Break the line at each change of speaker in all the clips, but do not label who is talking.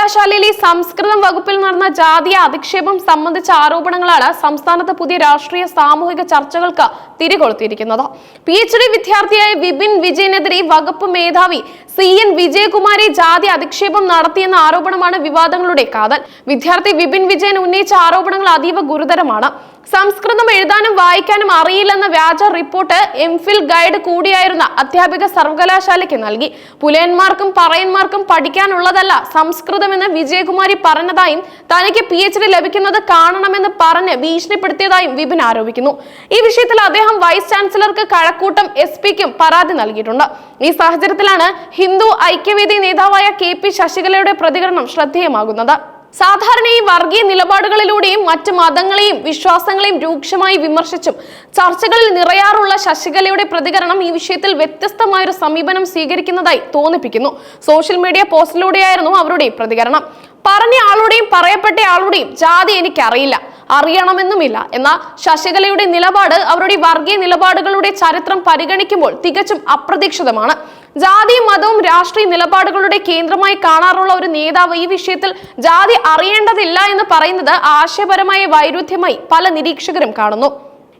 സർവകലാശാലയിലെ സംസ്കൃതം വകുപ്പിൽ നടന്ന ജാതീയ അധിക്ഷേപം സംബന്ധിച്ച ആരോപണങ്ങളാണ് സംസ്ഥാനത്ത് പുതിയ രാഷ്ട്രീയ സാമൂഹിക ചർച്ചകൾക്ക് തിരികൊളുത്തിയിരിക്കുന്നത്. പി എച്ച് ഡി വിദ്യാർത്ഥിയായ വിപിൻ വിജയനെതിരെ വകുപ്പ് മേധാവി സി എൻ വിജയകുമാരി ജാതി അധിക്ഷേപം നടത്തിയെന്ന ആരോപണമാണ് വിവാദങ്ങളുടെ കാതൽ. വിദ്യാർത്ഥി വിപിൻ വിജയൻ ഉന്നയിച്ച ആരോപണങ്ങൾ അതീവ ഗുരുതരമാണ്. സംസ്കൃതം എഴുതാനും വായിക്കാനും അറിയില്ലെന്ന വ്യാജ റിപ്പോർട്ട് എംഫിൽ ഗൈഡ് കൂടിയായിരുന്ന അധ്യാപിക സർവകലാശാലയ്ക്ക് നൽകി. പുലയന്മാർക്കും പറയന്മാർക്കും പഠിക്കാനുള്ളതല്ല സംസ്കൃതമെന്ന് വിജയകുമാരി പറഞ്ഞതായും തനിക്ക് പി എച്ച് ഡി ലഭിക്കുന്നത് കാണണമെന്ന് പറഞ്ഞ് ഭീഷണിപ്പെടുത്തിയതായും വിപിൻ ആരോപിക്കുന്നു. ഈ വിഷയത്തിൽ അദ്ദേഹം വൈസ് ചാൻസലർക്ക് കഴക്കൂട്ടം എസ് പിക്കും പരാതി നൽകിയിട്ടുണ്ട്. ഈ സാഹചര്യത്തിലാണ് ഹിന്ദു ഐക്യവേദി നേതാവായ കെ പി ശശികലയുടെ പ്രതികരണം ശ്രദ്ധേയമാകുന്നത്. സാധാരണ ഈ വർഗീയ നിലപാടുകളിലൂടെയും മറ്റ് മതങ്ങളെയും വിശ്വാസങ്ങളെയും രൂക്ഷമായി വിമർശിച്ചും ചർച്ചകളിൽ നിറയാറുള്ള ശശികലയുടെ പ്രതികരണം ഈ വിഷയത്തിൽ വ്യത്യസ്തമായൊരു സമീപനം സ്വീകരിക്കുന്നതായി തോന്നിപ്പിക്കുന്നു. സോഷ്യൽ മീഡിയ പോസ്റ്റിലൂടെയായിരുന്നു അവരുടെ പ്രതികരണം. പറഞ്ഞ ആളുടെയും പറയപ്പെട്ട ആളുടെയും ജാതി എനിക്കറിയില്ല അറിയണമെന്നുമില്ല. എന്നാൽ ശശികലയുടെ നിലപാട് അവരുടെ വർഗീയ നിലപാടുകളുടെ ചരിത്രം പരിഗണിക്കുമ്പോൾ തികച്ചും അപ്രതീക്ഷിതമാണ്. ജാതിയും മതവും രാഷ്ട്രീയ നിലപാടുകളുടെ കേന്ദ്രമായി കാണാറുള്ള ഒരു നേതാവ് ഈ വിഷയത്തിൽ ജാതി അറിയേണ്ടതില്ല എന്ന് പറയുന്നത് ആശയപരമായ വൈരുദ്ധ്യമായി പല നിരീക്ഷകരും കാണുന്നു.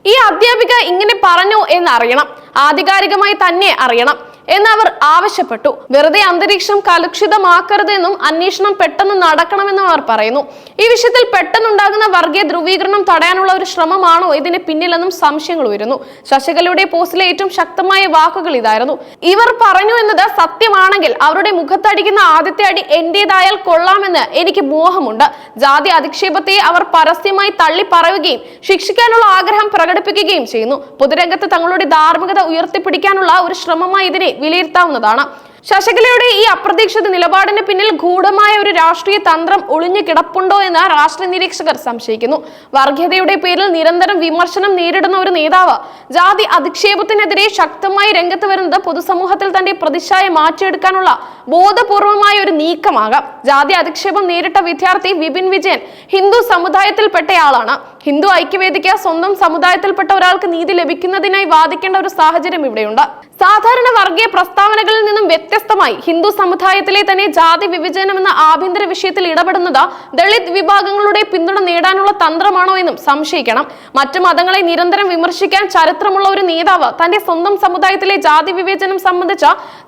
ഈ അധ്യാപിക ഇങ്ങനെ പറഞ്ഞു എന്ന് അറിയണം ആധികാരികമായി തന്നെ അറിയണം. എന്ന് അവർ ആവശ്യപ്പെട്ടു. വെറുതെ അന്തരീക്ഷം കലുഷിതമാക്കരുതെന്നും അന്വേഷണം പെട്ടെന്ന് നടക്കണമെന്നും അവർ പറയുന്നു. ഈ വിഷയത്തിൽ പെട്ടെന്നുണ്ടാകുന്ന വർഗീയ ധ്രുവീകരണം തടയാനുള്ള ഒരു ശ്രമമാണോ ഇതിന് പിന്നിലെന്നും സംശയങ്ങൾ ഉയരുന്നു. ശശികലയുടെ പോസ്റ്റിലെ ഏറ്റവും ശക്തമായ വാക്കുകൾ ഇതായിരുന്നു. ഇവർ പറഞ്ഞു എന്നത് സത്യമാണെങ്കിൽ അവരുടെ മുഖത്തടിക്കുന്ന ആദ്യത്തെ അടി എന്റേതായാൽ കൊള്ളാമെന്ന് എനിക്ക് മോഹമുണ്ട്. ജാതി അധിക്ഷേപത്തെ അവർ പരസ്യമായി തള്ളി പറയുകയും ശിക്ഷിക്കാനുള്ള ആഗ്രഹം പ്രകടിപ്പിക്കുകയും ചെയ്യുന്നു. പൊതുരംഗത്ത് തങ്ങളുടെ ധാർമ്മികത ഉയർത്തിപ്പിടിക്കാനുള്ള ഒരു ശ്രമമായി ഇതിനെ വിലയിരുത്താവുന്നതാണ്. ശശികലയുടെ ഈ അപ്രതീക്ഷിത നിലപാടിന് പിന്നിൽ ഗൂഢമായ ഒരു രാഷ്ട്രീയ തന്ത്രം ഒളിഞ്ഞു കിടപ്പുണ്ടോ എന്ന് രാഷ്ട്രീയ നിരീക്ഷകർ സംശയിക്കുന്നു. വർഗീയതയുടെ പേരിൽ നിരന്തരം വിമർശനം നേരിടുന്ന ഒരു നേതാവ് ജാതി അധിക്ഷേപത്തിനെതിരെ ശക്തമായി രംഗത്ത് വരുന്നത് പൊതുസമൂഹത്തിൽ തന്റെ പ്രതിച്ഛായ മാറ്റിയെടുക്കാനുള്ള ബോധപൂർവമായ ഒരു നീക്കമാകാം. ജാതി അധിക്ഷേപം നേരിട്ട വിദ്യാർത്ഥി വിപിൻ വിജയൻ ഹിന്ദു സമുദായത്തിൽപ്പെട്ടയാളാണ്. ഹിന്ദു ഐക്യവേദിക്ക് സ്വന്തം സമുദായത്തിൽപ്പെട്ട ഒരാൾക്ക് നീതി ലഭിക്കുന്നതിനായി വാദിക്കേണ്ട ഒരു സാഹചര്യം ഇവിടെയുണ്ട്. സാധാരണ വർഗീയ പ്രസ്താവനകളിൽ നിന്നും വ്യത്യസ്തമായി. ഹിന്ദു സമുദായത്തിലെ തന്നെ ജാതി വിഭജനം എന്ന ആഭ്യന്തര വിഷയത്തിൽ ഇടപെടുന്നത് ദളിത് വിഭാഗങ്ങളുടെ പിന്തുണ നേടാനുള്ള തന്ത്രമാണോ എന്നും സംശയിക്കണം. മറ്റു മതങ്ങളെ നിരന്തരം വിമർശിക്കാൻ ചരിത്രമുള്ള ഒരു നേതാവ് തന്റെ സ്വന്തം സമുദായത്തിലെ ജാതി വിവേചനം സംബന്ധിച്ച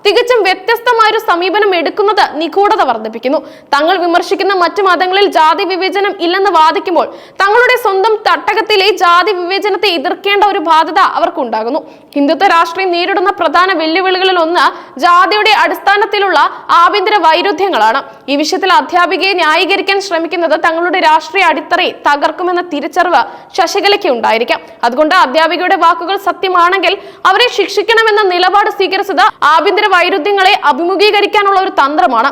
തികച്ചും വ്യത്യസ്തമായ ഒരു സമീപനം എടുക്കുന്നത് നിഗൂഢത വർദ്ധിപ്പിക്കുന്നു. തങ്ങൾ വിമർശിക്കുന്ന മറ്റു മതങ്ങളിൽ ജാതി വിവേചനം ഇല്ലെന്ന് വാദിക്കുമ്പോൾ തങ്ങളുടെ സ്വന്തം തട്ടകത്തിലെ ജാതി വിവേചനത്തെ എതിർക്കേണ്ട ഒരു ബാധ്യത അവർക്കുണ്ടാകുന്നു. ഹിന്ദുത്വ രാഷ്ട്രീയം നേരിടുന്ന പ്രധാന വെല്ലുവിളികളിൽ ഒന്ന് ജാതിയുടെ അടിസ്ഥാനത്തിലുള്ള ആഭ്യന്തര വൈരുദ്ധ്യങ്ങളാണ്. ഈ വിഷയത്തിൽ അധ്യാപികയെ ന്യായീകരിക്കാൻ ശ്രമിക്കുന്നത് തങ്ങളുടെ രാഷ്ട്രീയ അടിത്തറയെ തകർക്കുമെന്ന തിരിച്ചറിവ് ശശികലയ്ക്ക് ഉണ്ടായിരിക്കാം. അതുകൊണ്ട് അധ്യാപികയുടെ വാക്കുകൾ സത്യമാണെങ്കിൽ അവരെ ശിക്ഷിക്കണമെന്ന നിലപാട് സ്വീകരിച്ചത് ആഭ്യന്തര വൈരുദ്ധ്യങ്ങളെ അഭിമുഖീകരിക്കാനുള്ള ഒരു തന്ത്രമാണ്.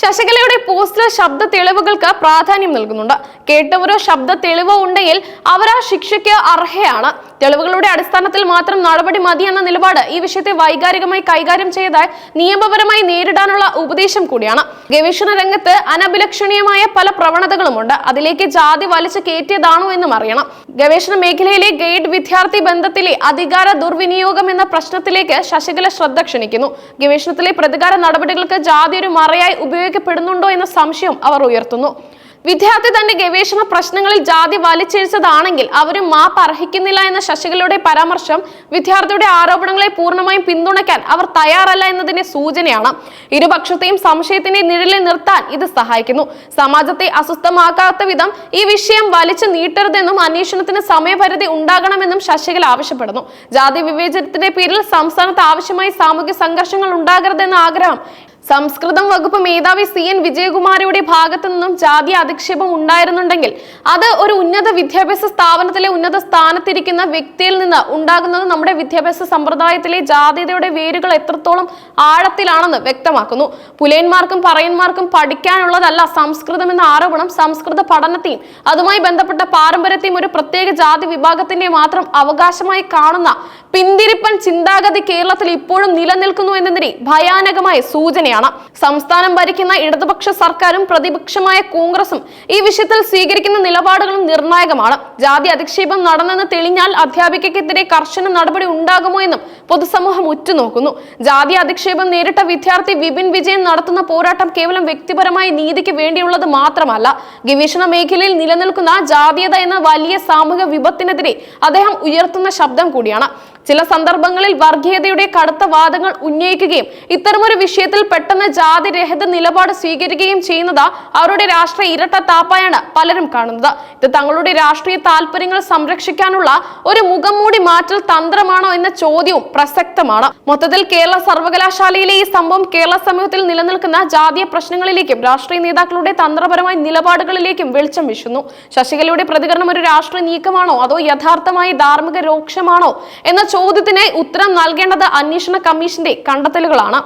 ശശികലയുടെ പോസ്റ്റിലെ ശബ്ദ തെളിവുകൾക്ക് പ്രാധാന്യം നൽകുന്നുണ്ട്. കേട്ടവരോ ശബ്ദ തെളിവോ ഉണ്ടെങ്കിൽ അവർ ആ ശിക്ഷയ്ക്ക് അർഹയാണ്. തെളിവുകളുടെ അടിസ്ഥാനത്തിൽ മാത്രം നടപടി മതി എന്ന നിലപാട് ഈ വിഷയത്തെ വൈകാരികമായി കൈകാര്യം ചെയ്താൽ നിയമപരമായി നേരിടാനുള്ള ഉപദേശം കൂടിയാണ്. ഗവേഷണ രംഗത്ത് അനഭിലക്ഷണീയമായ പല പ്രവണതകളുമുണ്ട്. അതിലേക്ക് ജാതി വലിച്ചു കയറ്റിയതാണോ എന്നും അറിയണം. ഗവേഷണ മേഖലയിലെ ഗൈഡ് വിദ്യാർത്ഥി ബന്ധത്തിലെ അധികാര ദുർവിനിയോഗം എന്ന പ്രശ്നത്തിലേക്ക് ശശികല ശ്രദ്ധ ക്ഷണിക്കുന്നു. ഗവേഷണത്തിലെ പ്രതികാര നടപടികൾക്ക് ജാതി ഒരു മറയായി ഉപയോഗിക്കപ്പെടുന്നുണ്ടോ എന്ന സംശയം അവർ ഉയർത്തുന്നു. വിദ്യാർത്ഥി തന്റെ ഗവേഷണ പ്രശ്നങ്ങളിൽ ജാതി വലിച്ചിഴിച്ചതാണെങ്കിൽ അവരും മാപ്പ് അർഹിക്കുന്നില്ല എന്ന ശശികളുടെ പരാമർശം വിദ്യാർത്ഥിയുടെ ആരോപണങ്ങളെ പൂർണമായും പിന്തുണയ്ക്കാൻ അവർ തയ്യാറല്ല എന്നതിന്റെ സൂചനയാണ്. ഇരുപക്ഷത്തെയും സംശയത്തിന്റെ നിഴലിൽ നിർത്താൻ ഇത് സഹായിക്കുന്നു. സമാജത്തെ അസ്വസ്ഥമാക്കാത്ത വിധം ഈ വിഷയം വലിച്ചു നീട്ടരുതെന്നും അന്വേഷണത്തിന് സമയപരിധി ഉണ്ടാകണമെന്നും ശശികല ആവശ്യപ്പെടുന്നു. ജാതി വിവേചനത്തിന്റെ പേരിൽ സംസ്ഥാനത്ത് ആവശ്യമായി സാമൂഹ്യ സംഘർഷങ്ങൾ ഉണ്ടാകരുതെന്ന ആഗ്രഹം സംസ്കൃതം വകുപ്പ് മേധാവി സി എൻ വിജയകുമാരിയുടെ ഭാഗത്തു നിന്നും ജാതി അധിക്ഷേപം ഉണ്ടായിരുന്നുണ്ടെങ്കിൽ അത് ഒരു ഉന്നത വിദ്യാഭ്യാസ സ്ഥാപനത്തിലെ ഉന്നത സ്ഥാനത്തിരിക്കുന്ന വ്യക്തിയിൽ നിന്ന് ഉണ്ടാകുന്നത് നമ്മുടെ വിദ്യാഭ്യാസ സമ്പ്രദായത്തിലെ ജാതിയുടെ വേരുകൾ എത്രത്തോളം ആഴത്തിലാണെന്ന് വ്യക്തമാക്കുന്നു. പുലയന്മാർക്കും പറയന്മാർക്കും പഠിക്കാനുള്ളതല്ല സംസ്കൃതം എന്ന ആരോപണം. സംസ്കൃത പഠനത്തെയും അതുമായി ബന്ധപ്പെട്ട പാരമ്പര്യത്തെയും ഒരു പ്രത്യേക ജാതി വിഭാഗത്തിന്റെ മാത്രം അവകാശമായി കാണുന്ന പിന്തിരിപ്പൻ ചിന്താഗതി കേരളത്തിൽ ഇപ്പോഴും നിലനിൽക്കുന്നു എന്നതിന് ഭയാനകമായ സൂചനയാണ്. തുടരുകയാണ് സംസ്ഥാനം ഭരിക്കുന്ന ഇടതുപക്ഷ സർക്കാരും പ്രതിപക്ഷമായ കോൺഗ്രസും ഈ വിഷയത്തിൽ സ്വീകരിക്കുന്ന നിലപാടുകളും നിർണായകമാണ്. ജാതി അധിക്ഷേപം നടന്നെന്ന് തെളിഞ്ഞാൽ അധ്യാപികയ്ക്കെതിരെ കർശന നടപടി ഉണ്ടാകുമോ എന്നും പൊതുസമൂഹം ഉറ്റുനോക്കുന്നു. ജാതി അധിക്ഷേപം നേരിട്ട വിദ്യാർത്ഥി വിപിൻ വിജയൻ നടത്തുന്ന പോരാട്ടം കേവലം വ്യക്തിപരമായ നീതിക്ക് വേണ്ടിയുള്ളത് മാത്രമല്ല. ഗവേഷണ മേഖലയിൽ നിലനിൽക്കുന്ന ജാതീയത എന്ന വലിയ സാമൂഹിക വിപത്തിനെതിരെ അദ്ദേഹം ഉയർത്തുന്ന ശബ്ദം കൂടിയാണ്. ചില സന്ദർഭങ്ങളിൽ വർഗീയതയുടെ കടുത്ത വാദങ്ങൾ ഉന്നയിക്കുകയും ഇത്തരമൊരു വിഷയത്തിൽ പെട്ടെന്ന് ജാതിരഹിത നിലപാട് സ്വീകരിക്കുകയും ചെയ്യുന്നത് അവരുടെ രാഷ്ട്രീയ ഇരട്ട താപ്പായാണ് പലരും കാണുന്നത്. ഇത് തങ്ങളുടെ രാഷ്ട്രീയ താല്പര്യങ്ങൾ സംരക്ഷിക്കാനുള്ള ഒരു മുഖം മൂടി മാറ്റൽ തന്ത്രമാണോ എന്ന ചോദ്യവും പ്രസക്തമാണ്. മൊത്തത്തിൽ കേരള സർവകലാശാലയിലെ ഈ സംഭവം കേരള സമൂഹത്തിൽ നിലനിൽക്കുന്ന ജാതീയ പ്രശ്നങ്ങളിലേക്കും രാഷ്ട്രീയ നേതാക്കളുടെ തന്ത്രപരമായ നിലപാടുകളിലേക്കും വെളിച്ചം വീശുന്നു. ശശികലയുടെ പ്രതികരണം ഒരു രാഷ്ട്രീയ നീക്കമാണോ? അതോ യഥാർത്ഥമായി ധാർമ്മിക രോക്ഷമാണോ? എന്ന ചോദ്യത്തിന് ഉത്തരം നൽകേണ്ടത് അന്വേഷണ കമ്മീഷന്റെ കണ്ടെത്തലുകളാണ്